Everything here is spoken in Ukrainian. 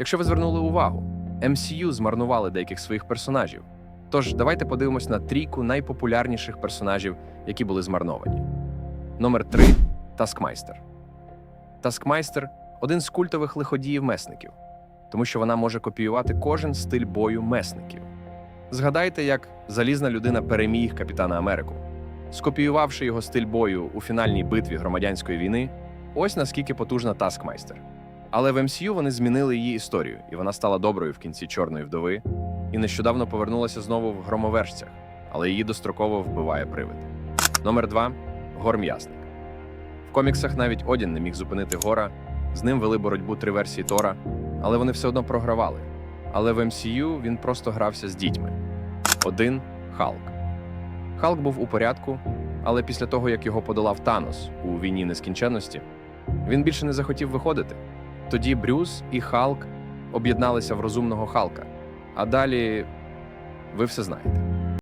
Якщо ви звернули увагу, MCU змарнували деяких своїх персонажів. Тож давайте подивимось на трійку найпопулярніших персонажів, які були змарновані. Номер 3 Таскмайстер. Таскмайстер один з культових лиходіїв месників, тому що вона може копіювати кожен стиль бою месників. Згадайте, як залізна людина переміг Капітана Америку, скопіювавши його стиль бою у фінальній битві громадянської війни. Ось наскільки потужна Таскмайстер. Але в MCU вони змінили її історію, і вона стала доброю в кінці Чорної вдови, і нещодавно повернулася знову в громоверцях, але її достроково вбиває привид. Номер 2 Горм'ясник. В коміксах навіть Одін не міг зупинити гора, з ним вели боротьбу три версії Тора, але вони все одно програвали. Але в MCU він просто грався з дітьми. Один Халк. Халк був у порядку, але після того, як його подолав Танос у війні нескінченності, він більше не захотів виходити. Тоді Брюс і Халк об'єдналися в розумного Халка. А далі ви все знаєте.